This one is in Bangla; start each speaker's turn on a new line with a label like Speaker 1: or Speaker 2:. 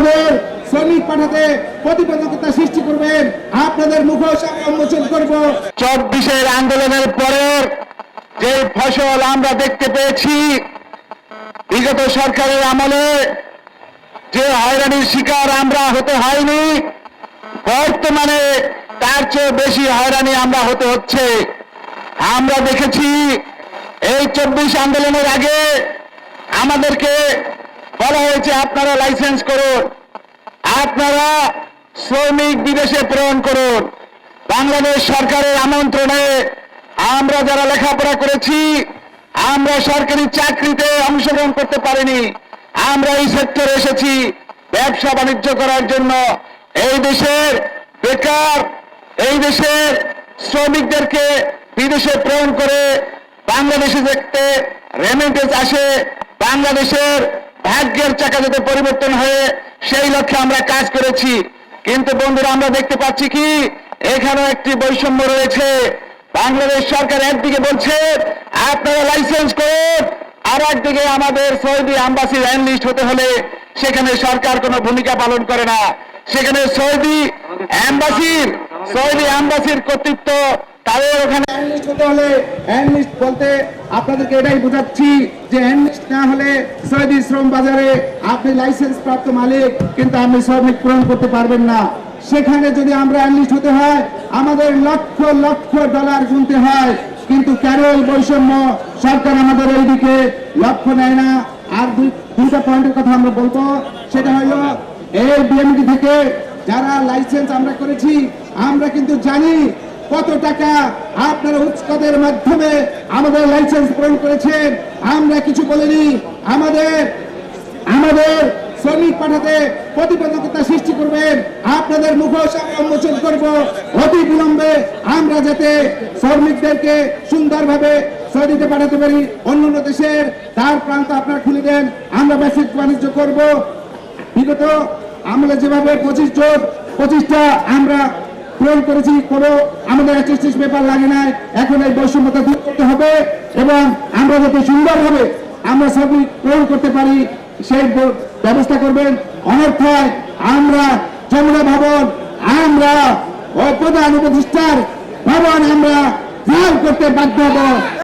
Speaker 1: আমাদের শ্রমিক পাঠাতে প্রতিবন্ধকতা সৃষ্টি করবেন, আপনাদের মুখোশ উন্মোচন করব।
Speaker 2: চব্বিশের আন্দোলনের পরের যে ফসল আমরা দেখতে পেয়েছি, বিগত সরকারের আমলে যে হয়রানির শিকার আমরা হতে হয়নি, বর্তমানে তার চেয়ে বেশি হয়রানি আমরা হতে হচ্ছে। আমরা দেখেছি, এই চব্বিশ আন্দোলনের আগে আমাদেরকে বলা হয়েছে আপনারা লাইসেন্স করুন। আপনারা শ্রমিক বিদেশে প্রেরণ করুন। বাংলাদেশ সরকারের আমন্ত্রণে আমরা যারা লেখাপড়া করেছি, আমরা সরকারি চাকরিতে অংশগ্রহণ করতে পারিনি। আমরা এই সেক্টরে এসেছি ব্যবসা বাণিজ্য করার জন্য। এই দেশের বেকার, এই দেশের শ্রমিকদেরকে বিদেশে প্রেরণ করে বাংলাদেশে দেখতে রেমিটেন্স আসে। বাংলাদেশের ভাগ্যের চাকা যাতে পরিবর্তন হয়ে সেই লক্ষ্যে আমরা কাজ করেছি। কিন্তু বন্ধুরা, আমরা দেখতে পাচ্ছি কি? এখানেও একটি বৈষম্য রয়েছে। বাংলাদেশ সরকার একদিকে বলছে, আপনারা লাইসেন্স করুন। আর একদিকে আমাদের সৌদি আম্বাসির অ্যানলিস্ট হতে হলে সেখানে সরকার কোনো ভূমিকা পালন করে না। সেখানে সৌদি অ্যাম্বাসির সৌদি অ্যাম্বাসির কর্তৃত্ব
Speaker 1: অ্যানলিস্ট হতে হলে অ্যানলিস্ট বলতে আপনাদেরকে এটাই বোঝাচ্ছি যে না হলে শ্রম বাজারে আপনি লাইসেন্স প্রাপ্ত মালিক, কিন্তু আপনি শ্রমিক পূরণ করতে পারবেন না। সেখানে যদি আমরা অ্যানলিস্ট হতে হয়, আমাদের লক্ষ লক্ষ ডলার গুনতে হয়। কিন্তু কেন এই বৈষম্য সরকার আমাদের এইদিকে লক্ষ্য নেয় না। আর দুইটা পয়েন্টের কথা আমরা বলব। সেটা হলো এই বিএমডি থেকে যারা লাইসেন্স আমরা করেছি, আমরা কিন্তু জানি কত টাকা আপনারা উৎসবের মাধ্যমে আমাদের লাইসেন্স পূরণ করেছেন, আমরা কিছু বলিনি। আমাদের আমাদের শ্রমিক পাঠাতে প্রতিবন্ধকতা সৃষ্টি করবেন, আপনাদের মুখোশ উন্মোচন করব। অতি বিলম্বে আমরা যাতে শ্রমিকদেরকে সুন্দরভাবে সৌদিতে পাঠাতে পারি অন্যান্য দেশের, তার প্রান্ত আপনারা খুলে দেন, আমরা ব্যবসায়িক বাণিজ্য করব। বিগত আমরা যেভাবে পঁচিশ জন, পঁচিশটা আমরা পূরণ করেছি, কোনো আমাদের অ্যাসিস্টেন্স পেপার লাগে না এখন এই বৈষম্যতা দূর করতে হবে এবং আমরা যাতে সুন্দরভাবে আমরা সবই পূরণ করতে পারি, সেই ব্যবস্থা করবেন। অনর্থায় আমরা যমুনা ভবন, আমরা প্রধান উপদেষ্টার ভবন আমরা করতে বাধ্য হব।